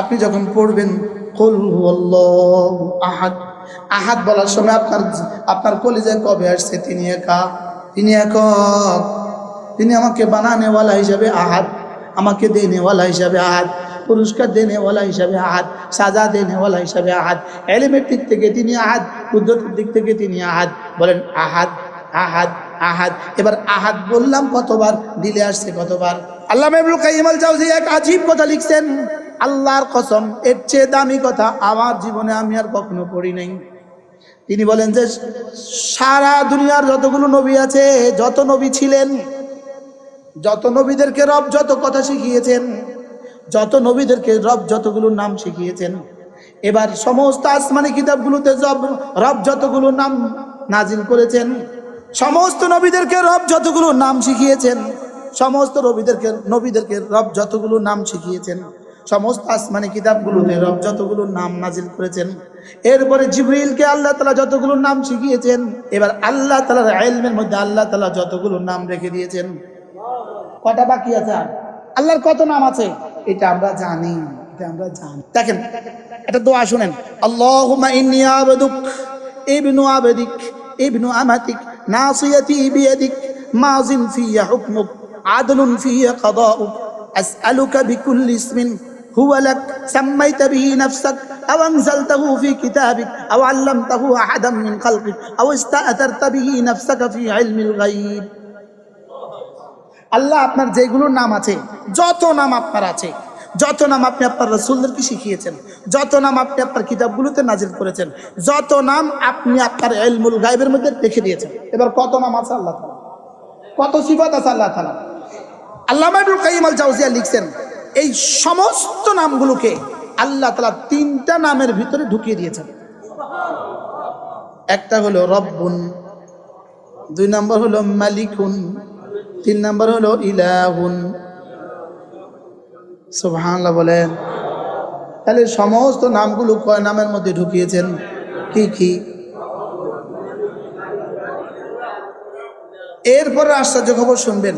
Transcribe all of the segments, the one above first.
আপনি যখন পড়বেন, কুল আহাদ আহাদ বলার সময় আপনার আপনার কলিজায় কবে আসছে? তিনি একা, তিনি একক। তিনি আমাকে বানানেওয়ালা হিসাবে আহাদ, আমাকে দেনেওয়ালা হিসাবে আহাদ, পুরস্কার দেনেওয়ালা হিসাবে আহাদ, সাজা দেনেওয়ালা হিসাবে আহাদ, এলিমের দিক থেকে তিনি আহাদ, কুদরতের দিক থেকে তিনি আহাদ। বলেন, আহাদ আহাদ আহাদ। এবার আহাত বললাম কতবার, দিলে আসছে কতবার? আল্লাহ মেবুল কাইমাল জাউজি এক আজীব কথা লিখছেন। আল্লাহর কসম, এর চেয়ে দামি কথা আমার জীবনে আমি আর কখনো পড়ি নাই। তিনি বলেন যে, সারা দুনিয়ার যতগুলো নবী আছে, যত নবী ছিলেন, যত নবীদেরকে রব যত কথা শিখিয়েছেন, যত নবীদেরকে রব যতগুলো নাম শিখিয়েছেন, এবার সমস্ত আসমানি কিতাবগুলোতে রব রব যতগুলো নাম নাজিল করেছেন, সমস্ত নবীদেরকে রব যতগুলো নাম শিখিয়েছেন, সমস্ত নবীদেরকে নবীদেরকে রব যতগুলো নাম শিখিয়েছেন সমস্ত আসমানি কিতাবগুলোতে রব যতগুলো নাম নাজিল করেছেন, এরপরে জিবরিলকে আল্লাহ তালা যতগুলো নাম শিখিয়েছেন, এবার আল্লাহ তালার আইলমের মধ্যে আল্লাহ তালা যতগুলো নাম রেখে দিয়েছেন। কটা বাকি আছে আল্লাহর কত নাম আছে? এটা আমরা জানি, এটা আমরা জানি। দেখেন এটা দোয়া শুনেন, আল্লাহুম্মা ইন্নী আবদুক, ইবনু আবদিক, ইবনু আমাতিক, নাসিয়াতি বিয়াদিক, মাযিন ফিয়া হুকমুক, আদলুন ফিয়া কাদাউক, আসআলুকা বিকুল্লি ইসমিন هو لك سميت به نفسك أو أنزلته في كتابك أو علمته أحدا من خلقك أو استأثرت به نفسك في علم الغيب আল্লাহ আপনার যেগুলোর নাম আছে যত নাম আপনার আছে যত নাম আপনি আপনার রসুলদেরকে শিখিয়েছেন যত নাম আপনি আপনার কিতাবগুলোতে নাজিল করেছেন যত নাম আপনি আপনার এলমুল গাইবের মধ্যে রেখে দিয়েছেন এবার কত নাম আছে আল্লাহ তালা কত সিফাত আছে আল্লাহ তালা আল্লাহ কাইম আল জাউজিয়া লিখছেন এই সমস্ত নামগুলোকে আল্লাহ তালা তিনটা নামের ভিতরে ঢুকিয়ে দিয়েছেন। একটা হলো রব্বুন, দুই নম্বর হলো মালিকুন, তিন নম্বর হলো ইলাহুন। সুবহানাল্লাহ বলেন। তাহলে সমস্ত নামগুলো কয় নামের মধ্যে ঢুকিয়েছেন? কি কি? এরপরে আশ্চর্য খবর শুনবেন।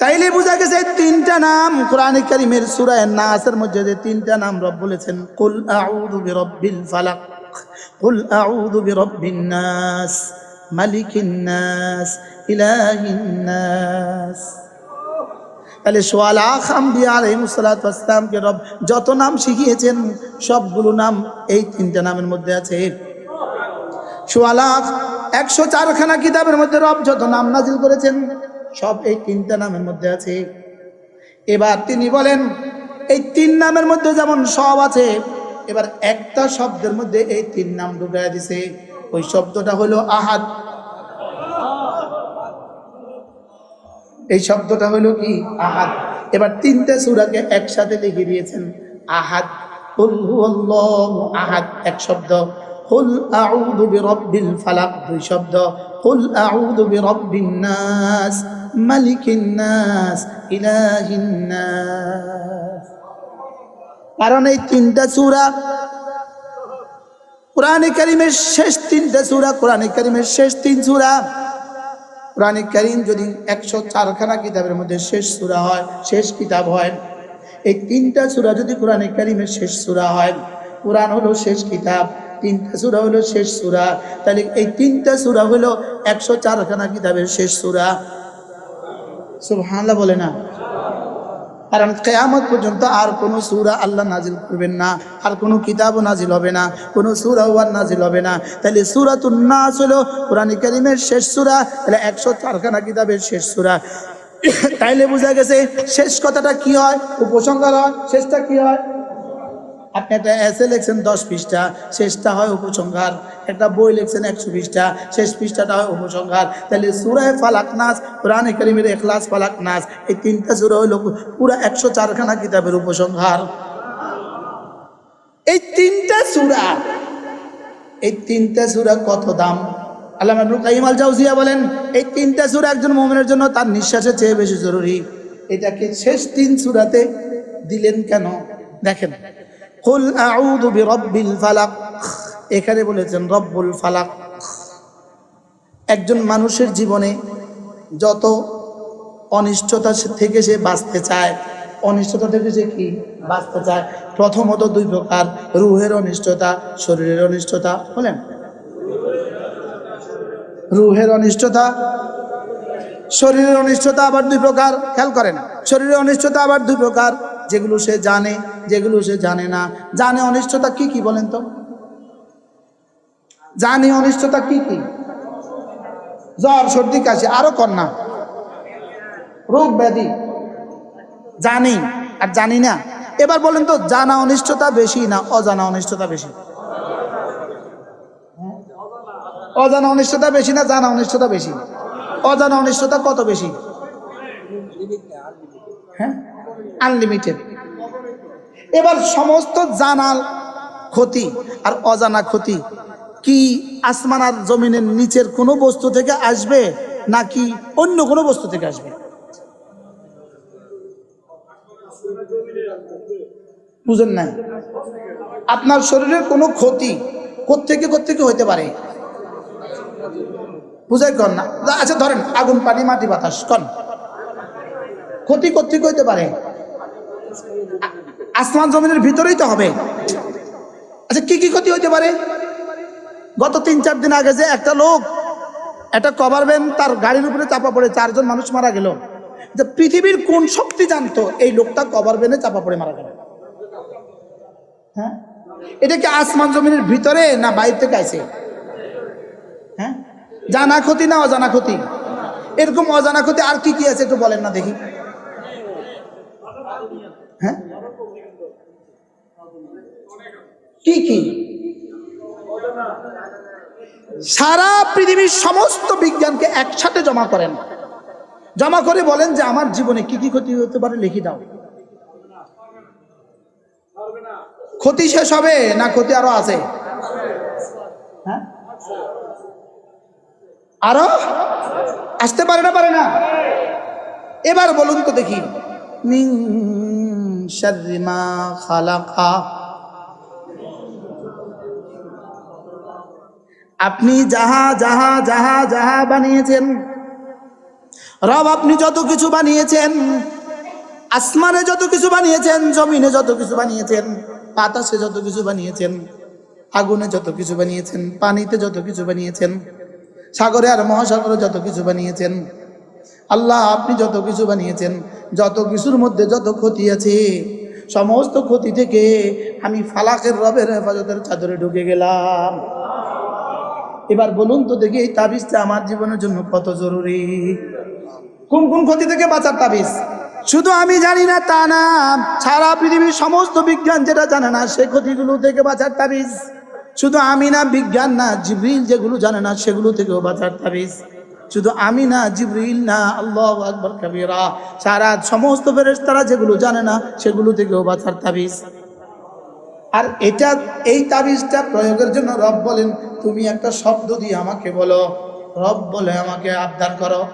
তাইলে বোঝা গেছে তিনটা নাম কোরআনে কারিমের সূরায়ে নাসের মধ্যে যে তিনটা নাম রব বলেছেন, কুল আউযু বিরাব্বিল ফালাক, কুল আউযু বিরাব্বিন নাস, মালিকিন নাস, ইলাহিন নাস। তাহলে সোয়ালা খাম্বিয়া আলহিমসালামকে রব যত নাম শিখিয়েছেন, সবগুলো নাম এই তিনটা নামের মধ্যে আছে। সোয়ালা একশো চারখানা কিতাবের মধ্যে রব যত নাম নাজিল করেছেন সব এই তিনটা নামের মধ্যে আছে। এবার তিনি বলেন, এই তিন নামের মধ্যে যেমন সব আছে, এবার একটা শব্দের মধ্যে এই তিন নাম ঢুকাই দিছে। ওই শব্দটা হলো আহাদ। এই শব্দটা হলো কি? আহাদ। এবার তিনটে সুরাকে একসাথে লিখে দিয়েছেন হুয়াল্লাহু আহাদ, এক শব্দ। হুল আউযু বিরাব্বিল ফালাক, দুই শব্দ। হুল আউযু বিরাব্বিন নাস মালিকিন নাস। ইলাহিন নাস। কারণ এই তিনটা সূরা কোরআনে কারিমের শেষ তিনটা সূরা, কোরআনে কারিমের শেষ তিন সূরা। কোরআনে কারিম যদি একশো চারখানা কিতাবের মধ্যে শেষ সূরা হয়, শেষ কিতাব হয়, এই তিনটা সূরা যদি কোরআনে কারিমের শেষ সূরা হয়, কোরআন হলো শেষ কিতাব, তিনটা সূরা হলো শেষ সূরা। তাহলে এই তিনটা সূরা হলো একশো চারখানা কিতাবের শেষ সূরা। সুবহানাল্লাহ বলে না। কারণ কেয়ামত পর্যন্ত আর কোনো সুরা আল্লাহ নাজিল করবেন না, আর কোনো কিতাবও নাজিল হবে না, কোনো সুরাও আর নাজিল হবে না। তাহলে সুরাতুন নাস হলো কোরআন করিমের শেষ সুরা, তাহলে একশো চারখানা কিতাবের শেষ সুরা। তাইলে বোঝা গেছে শেষ কথাটা কি হয়, উপসংহার হয়, শেষটা কি হয়? আপনি একটা এসে লিখছেন দশ পৃষ্ঠা, শেষটা হয় উপসংহার। একটা বই লিখছেন একশো পৃষ্ঠা, শেষ পৃষ্ঠাটা হয় উপসংহার। তাহলে সুরায় ফালাক নাস, কোরআনে করিমের এখলাস ফালাক নাস, এই তিনটা সুরা হইল পুরো একশো চারখানা কিতাবের উপসংহার। এই তিনটা সুরা, এই তিনটা সুরা কত দাম? আল্লাহ কাইম আল জাউজিয়া বলেন, এই তিনটা সুরা একজন মোমেনের জন্য তার নিঃশ্বাসের চেয়ে বেশি জরুরি। এটাকে শেষ তিন সুরাতে দিলেন কেন? দেখেন, কুল আউযু বিরাব্বিল ফালাক। এখানে বলেছেন, রব্বুল ফালাক। একজন মানুষের জীবনে যত অনিষ্টতা থেকে সে বাঁচতে চায়, অনিষ্টতা থেকে সে কি বাঁচতে চায়? প্রথমত দুই প্রকার, রুহের অনিষ্টতা, শরীরের অনিষ্টতা, বলেন। রুহের অনিষ্টতা, শরীরের অনিষ্টতা আবার দুই প্রকার, খেয়াল করেন। শরীরের অনিষ্টতা আবার দুই প্রকার, যেগুলো সে জানে, যেগুলো সে জানে না। জানে অনিষ্টতা কি কি বলেন তো? জানে অনিষ্টতা কি কি। জ্বর, সর্দি, কাশি, আরও কন্যা। রোগ ব্যাধি। জানি আর জানি না। এবার বলেন তো, জানা অনিষ্টতা বেশি না অজানা অনিষ্টতা বেশি? অজানা অনিষ্টতা বেশি না জানা অনিষ্টতা বেশি? অজানা অনিষ্টতা কত বেশি? হ্যাঁ? আনলিমিটেড এবার সমস্ত জানাল ক্ষতি আর অজানা ক্ষতি কি আসমান আর জমিনের নিচের কোনো বস্তু থেকে আসবে নাকি অন্য কোনো বস্তু থেকে আসবে? বুঝেন না আপনার শরীরের কোনো ক্ষতি কোত্থেকে কোত্থেকে হইতে পারে? বুঝাই কর না। আচ্ছা ধরেন, আগুন, পানি, মাটি, বাতাস, কন। ক্ষতি কোত্থেকে হইতে পারে? আসমান, জমিনের ভিতরেই তো হবে। আচ্ছা কি কি ক্ষতি হইতে পারে? গত তিন, চার দিন আগে যে একটা লোক একটা কভার ভ্যান তার গাড়ির উপরে চাপা পড়ে, চারজন মানুষ মারা গেল। যে পৃথিবীর কোন শক্তি জানতো এই লোকটা কভার ভ্যানে চাপা পড়ে মারা গেল? হ্যাঁ? এটা কি আসমান জমিনের ভিতরে না বাইরে থেকে আছে হ্যাঁ? জানা ক্ষতি না অজানা ক্ষতি? এরকম অজানা ক্ষতি আর কি কি আছে একটু বলেন না দেখি। হ্যাঁ? কি কি? সারা পৃথিবীর সমস্ত বিজ্ঞানকে একসাথে জমা করেন। জমা করে বলেন যে, আমার জীবনে কি কি ক্ষতি হতে পারে লিখে দাও। ক্ষতি শেষ হবে না ক্ষতি আরও আছে? হ্যাঁ? আরও? আসতে পারে না পারে না। এবার বলুন তো দেখি। মা খালাকা আপনি যাহা যাহা যাহা যাহা বানিয়েছেন, রব আপনি যত কিছু বানিয়েছেন, আসমানে যত কিছু বানিয়েছেন, জমিনে যত কিছু বানিয়েছেন, বাতাসে যত কিছু বানিয়েছেন, আগুনে যত কিছু বানিয়েছেন, পানিতে যত কিছু বানিয়েছেন, সাগরে আর মহাসাগরে যত কিছু বানিয়েছেন, আল্লাহ আপনি যত কিছু বানিয়েছেন, যত কিছুর মধ্যে যত ক্ষতি আছে, সমস্ত ক্ষতি থেকে আমি ফালাকের রবের হেফাজতের চাদরে ঢুকে গেলাম। এবার বলুন তো দেখি এই তাবিজটা আমার জীবনের জন্য কত জরুরি? কোন কোন ক্ষতি থেকে বাঁচার তাবিজ? শুধু আমি জানি না তা না, সারা পৃথিবীর সমস্ত বিজ্ঞান যেটা জানে না, সে ক্ষতিগুলো থেকে বাঁচার তাবিজ। শুধু আমি না বিজ্ঞান না, জিবরিল যেগুলো জানে না, সেগুলো থেকেও বাঁচার তাবিজ। শুধু আমি না জিবরিল না, আল্লাহ আকবর, কবিরা। সারা সমস্ত ফেরেশতারা যেগুলো জানে না, সেগুলো থেকেও বাঁচার তাবিজ। আর এটা, এই তাবিজটা প্রয়োগের জন্য রব বলেন, তুমি একটা শব্দ দিয়ে আমাকে বলো। রব বলে আমাকে আবদার করো।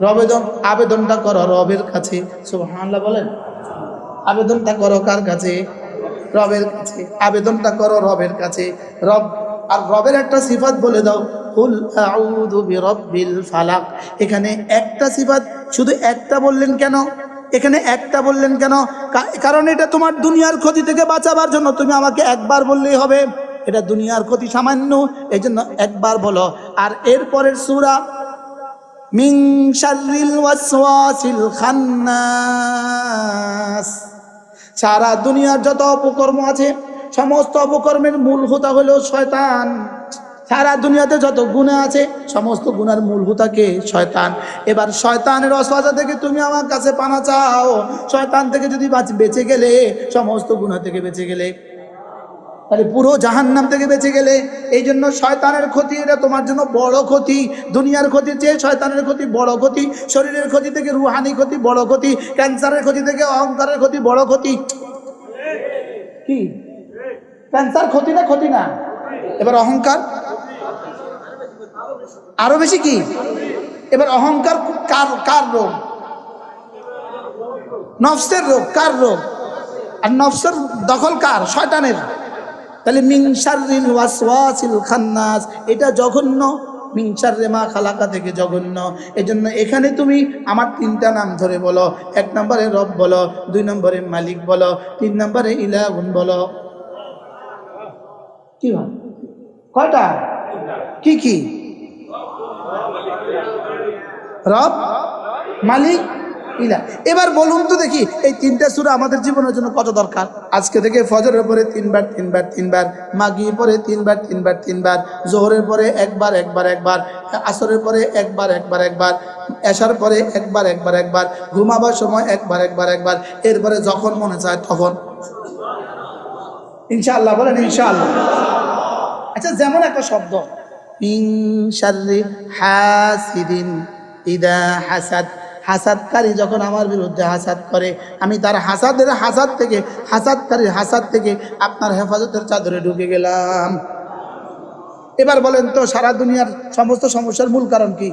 রবেদন, আবেদনটা করো রবের কাছে। সুবহানাল্লাহ বলেন। আবেদনটা করো কার কাছে? রবের কাছে। আবেদনটা করো রবের কাছে। রব, আর রবের একটা সিফাত বলে দাও। কুল আউযু বিরাব্বিল ফালাক। এখানে একটা সিফাত, শুধু একটা বললেন কেন? এখানে একটা বললেন কেন? কারণ এটা তোমার দুনিয়ার ক্ষতি থেকে বাঁচাবার জন্য। তুমি আমাকে একবার বললেই হবে, এটা দুনিয়ার ক্ষতি সামান্য এই জন্য একবার বলো। আর এরপরের সুরা সারা দুনিয়ার যত অপকর্ম আছে, সমস্ত অপকর্মের মূল হোতা হলো শয়তান। সারা দুনিয়াতে যত গুণা আছে, সমস্ত গুণার মূল হোতাকে শয়তান। এবার শয়তানের অসহায়তা থেকে তুমি আমার কাছে পানা চাও। শয়তান থেকে যদি বেঁচে গেলে, সমস্ত গুণা থেকে বেঁচে গেলে তাহলে পুরো জাহান্নাম থেকে বেঁচে গেলে এই জন্য শয়তানের ক্ষতি, এটা তোমার জন্য বড় ক্ষতি। দুনিয়ার ক্ষতি চেয়ে শয়তানের ক্ষতি বড় ক্ষতি, শরীরের ক্ষতি থেকে রুহানি ক্ষতি বড় ক্ষতি, ক্যান্সারের ক্ষতি থেকে অহংকারের ক্ষতি বড় ক্ষতি। কি? ক্যান্সার ক্ষতি না ক্ষতি না? এবার অহংকার? আরও বেশি কি? এবার অহংকার কার কার রোগ? নফসের রোগ, কার রোগ? আর নফসের দখল কার? শয়তানের। তাহলে মিংসারিল ওয়াসওয়াসিল খান্নাস, এটা জঘন্য। মিনসার রেমা খালাকা থেকে জঘন্য। এজন্য এখানে তুমি আমার তিনটা নাম ধরে বলো। এক নম্বরে রব বলো, দুই নম্বরে মালিক বলো, তিন নম্বরে ইলাগুন বলো। কি কয়টা? কি কি? রব, মালিক ইলা এবার বলুন তো দেখি, এই তিনটা সুরা আমাদের জীবনের জন্য কত দরকার? আজকে থেকে ফজরের পরে তিনবার তিনবার তিনবার মাগি পরে তিনবার তিনবার তিনবার, জোহরের পরে একবার একবার একবার, আসরের পরে একবার একবার একবার, এশার পরে একবার একবার একবার, ঘুমাবার সময় একবার একবার একবার, এরপরে যখন মনে চায় তখন। ইনশাআল্লাহ, বলেন ইনশাআল্লাহ। আচ্ছা যেমন একটা শব্দ। মিন শাররি হাসিদিন ইদা হাসাদ। হাসাদকারী যখন আমার বিরুদ্ধে হাসাদ করে, আমি তার হাসাদের হাসাদ থেকে, হাসাদকারীর হাসাদ থেকে আপনার হেফাজতের চাদরে ঢুকে গেলাম। এবার বলেন তো, সারা দুনিয়ার সমস্ত সমস্যার মূল কারণ কি?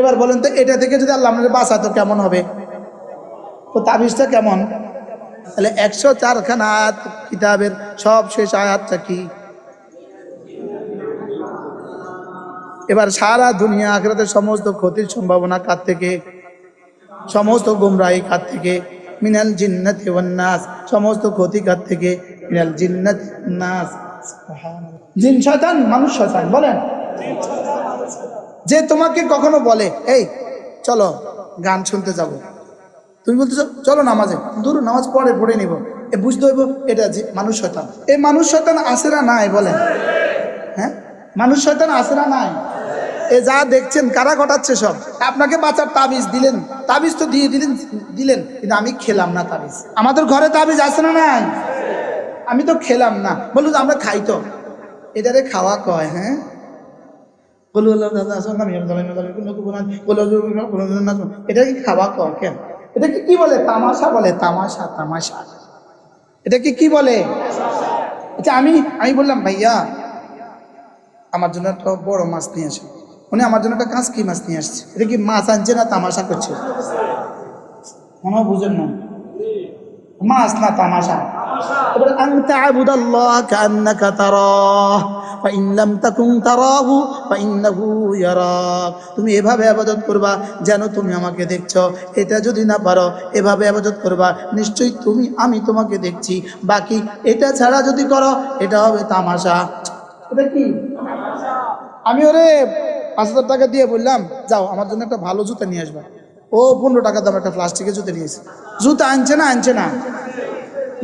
এবার বলেন তো, এটা থেকে যদি আল্লাহ আমাদের বাঁচাতো কেমন হবে? তো তাবিজটা কেমন? তাহলে একশো চারখানা কিতাবের সব শেষ আয়াতটা কি? এবার সারা দুনিয়া আখরাতের সমস্ত ক্ষতির সম্ভাবনা কার থেকে? সমস্ত গুমরাহি কার থেকে? মিনাল জিন্নাতি নাস। সমস্ত ক্ষতি কার থেকে? মিনাল জিন্নাতি নাস। জিন শয়তান, মানুষ শয়তান, বলেন। যে তোমাকে কখনো বলে, এই, চলো, গান শুনতে যাব। তুমি বলতেছো চলো নামাজে, দূর, নামাজ পড়ে পড়ে নিব। এ বুঝতে হইব, এটা যে মানুষ শয়তান। এই মানুষ শয়তান আসে না নাই, বলেন। হ্যাঁ? মানুষ শয়তান আসে না নাই। এ যা দেখছেন, কারা ঘটাচ্ছে সব? আপনাকে বাঁচার তাবিজ দিলেন, তাবিজ তো দিয়ে দিলেন দিলেন, কিন্তু আমি খেলাম না তাবিজ। আমাদের ঘরে তাবিজ আছে না নাই? আমি তো খেলাম না। বলল যে আমরা খাই তো। এটারে খাওয়া কয় হ্যাঁ? এটা কি খাওয়া কয়, কেন? এটাকে কি বলে? তামাশা বলে, তামাশা তামাশা। এটাকে কি বলে? আচ্ছা আমি আমি বললাম, ভাইয়া, আমার জন্য একটা বড় মাছ নিয়ে আসে। উনি আমার জন্য একটা কাঁচকি মাছ নিয়ে আসছে। এটা কি মাছ আনছে না তামাশা করছে? মনে বুঝেন না মাছ না তামাশা। তুমি এভাবে আবাদত করবা যেন তুমি আমাকে দেখছ। এটা যদি না পারো, এভাবে আবাদত করবা, নিশ্চয়ই তুমি, আমি তোমাকে দেখছি। বাকি এটা ছাড়া যদি করো, এটা হবে তামাশা। এটা কি? আমি ওরে পাঁচ হাজার টাকা দিয়ে বললাম, যাও, আমার জন্য একটা ভালো জুতা নিয়ে আসবা। ও পনেরো টাকা দাম একটা প্লাস্টিকের জুতা নিয়েছে জুতা আনছে না আনছে না।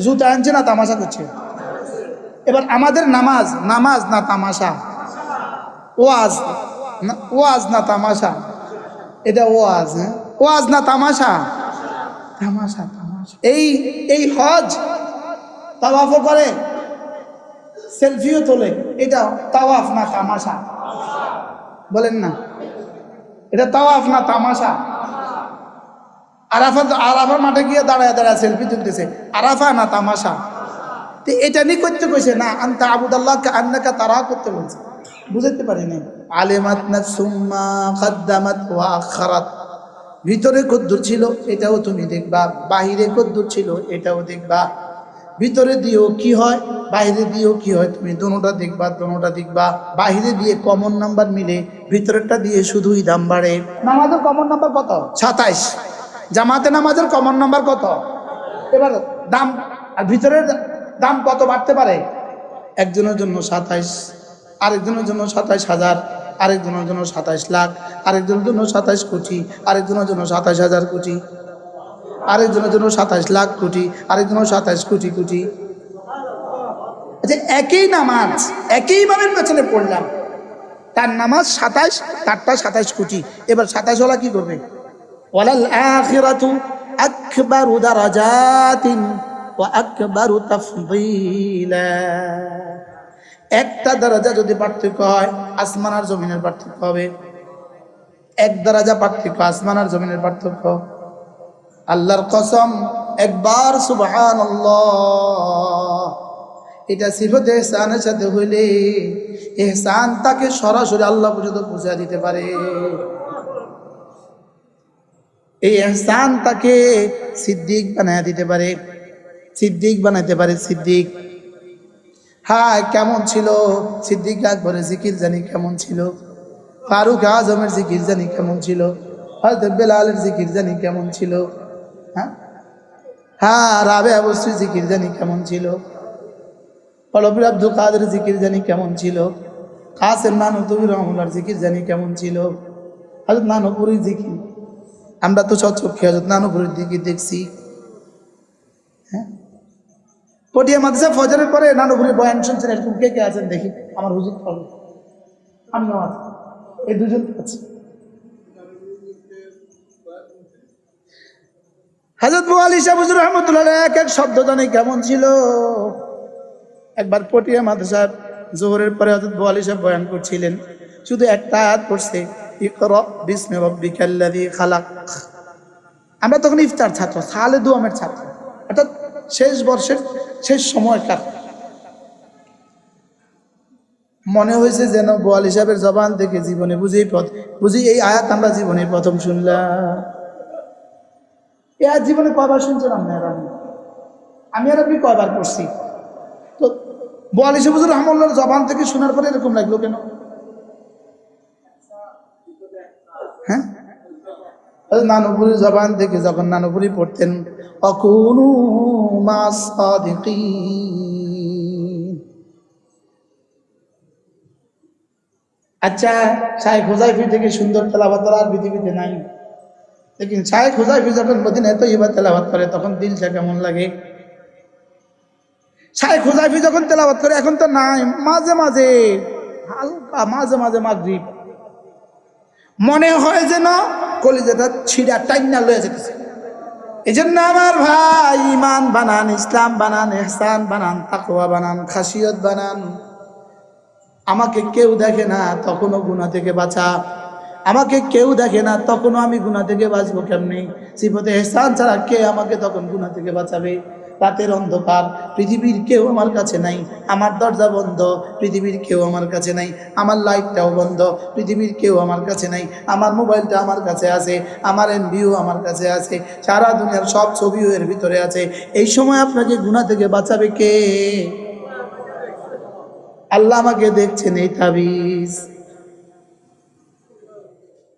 জুতা আনছে না, তামাশা করছে। এবার আমাদের নামাজ নামাজ না তামাশা। ওয়াজ, না ওয়াজ না তামাশা। এটা ওয়াজ হ্যাঁ? ওয়াজ না তামাশা? তামাশা তামাশা। এই এই হজ তাওয়াফও করে, সেলফিও তোলে। এটা তাওয়াফ না তামাশা। বলেন না। এটা তাওয়াফ না তামাশা? আরাফা আরাফা মাঠে গিয়ে দাঁড়ায় দাঁড়ায় সেলফি তুলতেছে। আরাফা না তামাশা? তো এটা নিয়ে করতে কইছে না। আন্তা আবুদাল্লাহকে আন্নাকা তারা করতে বলছে। বুঝাতে পারি নাই। আলেমাত না সুম্মা খাদ্দামাত ওয়া আখারাত। ভিতরে কদ্দুর ছিল, এটাও তুমি দেখবা। বাহিরে কদ্দুর ছিল, এটাও দেখবা। ভিতরে দিয়েও কি হয় বাইরে দিয়েও কি হয় তুমি দোনোটা দেখবা দোনোটা দেখবা বাহিরে দিয়ে কমন নাম্বার মিলে ভিতরেরটা দিয়ে শুধুই দাম বাড়ে। নামাজের কমন নাম্বার কত? সাতাইশ। জামাতে নামাজের কমন নাম্বার কত? এবার দাম। আর ভিতরের দাম কত বাড়তে পারে? একজনের জন্য সাতাইশ আরেকজনের জন্য সাতাইশ হাজার আরেকজনের জন্য সাতাইশ লাখ আরেকজনের জন্য সাতাইশ কোটি আরেকজনের জন্য সাতাইশ হাজার কোটি। আরেকজনের জন্য সাতাইশ লাখ কোটি, আরেকজনের সাতাইশ কোটি কোটি। আচ্ছা একই নামাজ একই ইমামের পেছনে পড়লাম। তার নামাজ সাতাইশ তারটা সাতাইশ কোটি। এবার সাতাইশ ওলা কি করবে? ওয়ালাল আখিরাতু আকবারু দারাজাতিন ওয়া আকবারু তাফদীলা। একটা দরজা যদি পার্থক্য হয়, আসমান আর জমিনের পার্থক্য হবে। এক দরজা পার্থক্য, আসমান আর জমিনের পার্থক্য। আল্লাহর কসম, একবার সুবহান এটা সিফত এহসানের সাথে হইলে এহসান তাকে সরাসরি আল্লাহ পর্যন্ত পৌঁছা দিতে পারে। এই এহসান তাকে সিদ্দিক বানায় দিতে পারে। সিদ্দিক বানাইতে পারে সিদ্দিক। হ্যাঁ কেমন ছিল? সিদ্দিক আকবরের জিকির জানি কেমন ছিল? ফারুক আজমের জিকির জানি কেমন ছিল? হয়তো বেলালের জিকির জানি কেমন ছিল? হ্যাঁ? হ্যাঁ রাবে অবশ্যই জিকির জানি কেমন ছিল? পলবীর আব্দুল কাদের জিকির জানি কেমন ছিল? কাসেম নানু তবির রহমুল্লার জিকির জানি কেমন ছিল? হজরত নানুপুরির জিকির। আমরা তো সচক্ষে হজরত নানুপুরির দিকে দেখছি। হ্যাঁ? পটিয়া মাদ্রাসা ফজরের পরে নানুপুরি বয়ান শুনছেন, এরকম কে কে আছেন দেখি? আমার হুজুর ফল আমিও এই দুজন আছে। হাজরত মোয়ালি রহমতুল্লাহ এক এক শব্দ কেমন ছিল। একবার পটিয়া জোহরের পরে সাহেব বয়ান করছিলেন, শুধু একটা আয়াত পড়ছে আমরা তখন ইফতার ছাত্র, সালে দুয়ামের ছাত্র, অর্থাৎ শেষ বর্ষের শেষ সময়কার মনে হয়েছে যেন বোয়াল হিসাবের জবান থেকে জীবনে বুঝেই পথ বুঝি এই আয়াত আমরা জীবনে প্রথম শুনলাম। এই আয়াত জীবনে কয়বার শুনছেন আপনি আর আমি আমি আর আপনি কয়বার পড়ছি? তো বোয়াল হিসাব রহমুল্লার জবান থেকে শোনার পরে এরকম লাগল কেন? হ্যাঁ? নানুপুরি জবান থেকে যখন নানুপুরি পড়তেন, অকুনু মা সাদিকিন। আচ্ছা শাহেখ হোজাইফি থেকে সুন্দর তেলাবাত আর পৃথিবীতে নাই? লেকিন শাহেখ হোজাইফি যখন মদিনায় তো এবার তেলাবাত করে তখন দিলটা কেমন লাগে শাহেখ হোজাইফি যখন তেলাবাত করে এখন তো নাই মাঝে মাঝে হালকা মাঝে মাঝে মাগরিব মনে হয় যেন কলিজাটা ছিঁড়া টাইনা লয়ে যেতেছে। এই জন্য আমার ভাই ইমান বানান, ইসলাম বানান এহসান বানান, তাকওয়া বানান, খাসিয়ত বানান। আমাকে কেউ দেখে না, তখনও গুণা থেকে বাঁচা। আমাকে কেউ দেখে না, তখনও আমি গুণা থেকে বাঁচবো কেমনি? সিফতে এহসান ছাড়া কে আমাকে তখন গুণা থেকে বাঁচাবে? রাতের অন্ধকার, পৃথিবীর কেউ আমার কাছে নাই। আমার দরজা বন্ধ, পৃথিবীর কেউ আমার কাছে নাই। আমার লাইটটাও বন্ধ, পৃথিবীর কেউ আমার কাছে নাই। আমার মোবাইলটা আমার কাছে আছে, আমার এমবিও আমার কাছে আছে, সারা দুনিয়ার সব ছবিও এর ভিতরে আছে। এই সময় আপনাকে গুণা থেকে বাঁচাবে কে? আল্লাহ আমাকে দেখছেন, এই তাবিজ।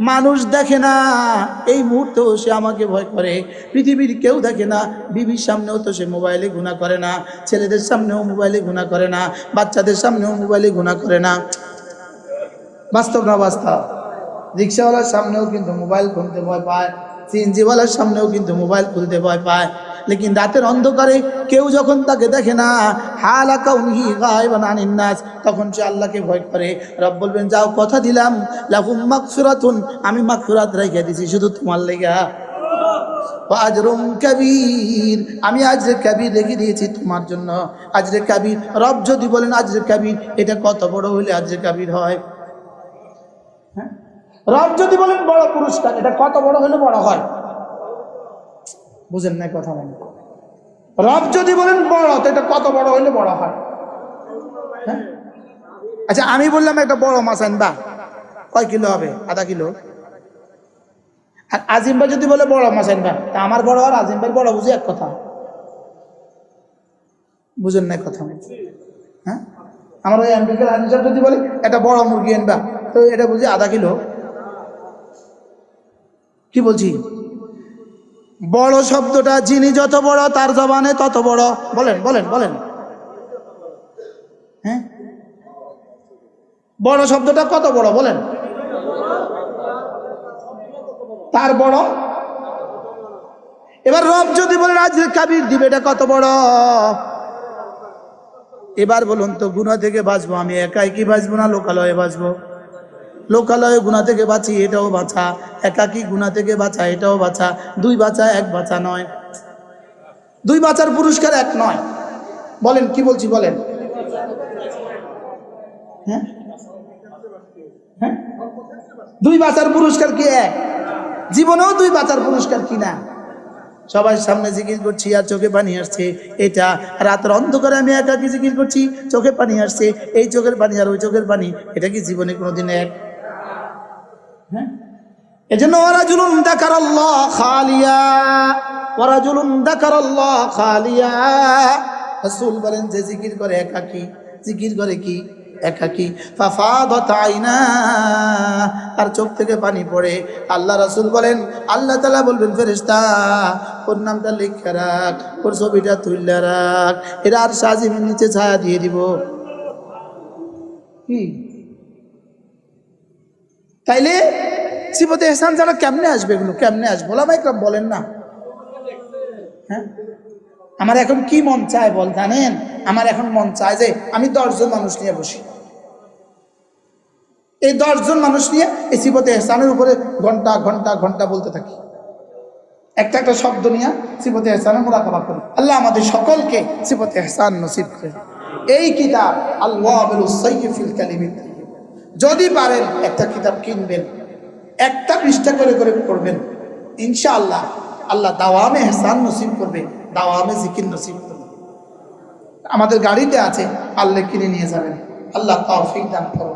মানুষ দেখে না। এই মুহূর্তেও সে আমাকে ভয় করে। পৃথিবীর কেউ দেখে না। বিবির সামনেও তো সে মোবাইলে গুণা করে না। ছেলেদের সামনেও মোবাইলে গুণা করে না। বাচ্চাদের সামনেও মোবাইলে গুণা করে না। বাস্তব না বাস্তব? রিক্সাওয়ালার সামনেও কিন্তু মোবাইল খুলতে ভয় পায়। সিএনজিওয়ালার সামনেও কিন্তু মোবাইল খুলতে ভয় পায়। লেকিন রাতের অন্ধকারে কেউ যখন তাকে দেখে না হালাকা উনহি গায়বান আনিন নাস তখন সে আল্লাহকে ভয় করে। রব বলবেন, যাও, কথা দিলাম। লাহুম মাগফিরাতুন, আমি মাগফিরাত রেখে দিছি, শুধু তোমার লেগা। কাবির, আমি আজরে কাবির রেখে দিয়েছি তোমার জন্য। আজরে কাবির, রব যদি বলেন আজরে কাবির, এটা কত বড় হইলে আজরে কাবির হয়? হ্যাঁ? রব যদি বলেন বড় পুরস্কার, এটা কত বড় হলে বড় হয়? বুঝেন না কথা মানে রব যদি বলেন বড়, তো এটা কত বড় হলে বড় হয়? হ্যাঁ? আচ্ছা আমি বললাম একটা বড় মাছ আনবা। কয় কিলো হবে? আধা কিলো? আর আজিম ভাই যদি বলে বড় মাছ আনবা, তা আমার বড় আর আজিম ভাই বড়, বুঝি এক কথা? বুঝেন না কথা? হ্যাঁ? আমার ওই আমেরিকার সাহেব যদি বলে একটা বড় মুরগি আনবা তো এটা বুঝি আধা কিলো? কি বলছি? বড় শব্দটা, যিনি যত বড়, তার জবানে তত বড়। বলেন বলেন বলেন। হ্যাঁ? বড় শব্দটা কত বড়, বলেন। তার বড়? এবার রব যদি বলেন আজকে কাবির দিবে, এটা কত বড়? এবার বলুন তো, গুণা থেকে বাঁচবো আমি, একাই কি বাঁচবো না, লোকালয়ে বাঁচবো? লোকালয়ে গুণা থেকে বাঁচি, এটাও বাঁচা। একাকি গুণা থেকে বাঁচা, এটাও বাঁচা। দুই বাঁচা, এক বাঁচা নয়। দুই বাঁচার পুরস্কার এক নয়। বলেন, কি বলছি বলেন? হ্যাঁ? হ্যাঁ? দুই বাঁচার পুরস্কার কি এক? জীবনেও দুই বাঁচার পুরস্কার কি না? সবাই সামনে জিকির করছি আর চোখে পানি আসছে। এটা রাতের অন্ধকারে আমি একাকি জিকির করছি, চোখে পানি আসছে। এই চোখের পানি আর ওই চোখের পানি, এটা কি জীবনে কোনোদিন এক? এজন্য ওরা জুলুম দেখার আল্লাহ খালিয়া ওরা জুলুম দেখার আল্লাহ খালিয়া। রাসূল বলেন যে জিকির করে একাকি, জিকির করে কি? একাকি। ফাফাদাত আইনা আর চোখ থেকে পানি পড়ে। আল্লাহ রাসূল বলেন, আল্লাহ তাআলা বলবেন, ফেরেশতা, ওর নামটা লিখে রাখ, ওর ছবিটা তুললে রাখ, এরা আর সাজিমের নিচে ছায়া দিয়ে দিব। কি? তাইলে সিবতে এহসান যারা কেমনে আসবে এগুলো? কেমনে আসবে? বলা ভাইকরাম বলেন না। হ্যাঁ? আমার এখন কি মন চায় বল জানেন? আমার এখন মন চায় যে আমি দশজন মানুষ নিয়ে বসি। এই দশজন মানুষ নিয়ে এই সিবতে এহসানের উপরে ঘণ্টা ঘণ্টা ঘণ্টা বলতে থাকি। একটা একটা শব্দ নিয়ে সিবতে এহসানের মোরাকাবা করি। আল্লাহ আমাদের সকলকে সিবতে এহসান নসিব করে এই কিতাব আল্লাহ যদি পারেন একটা কিতাব কিনবেন। একটা পৃষ্ঠা করে করে পড়বেন। ইনশা আল্লাহ আল্লাহ দাওয়ামে হেসান নসিব করবে, দাওয়ামে জিকির নসিব করবে। আমাদের গাড়িতে আছে আল্লাহ কিনে নিয়ে যাবেন। আল্লাহ তৌফিক দান করো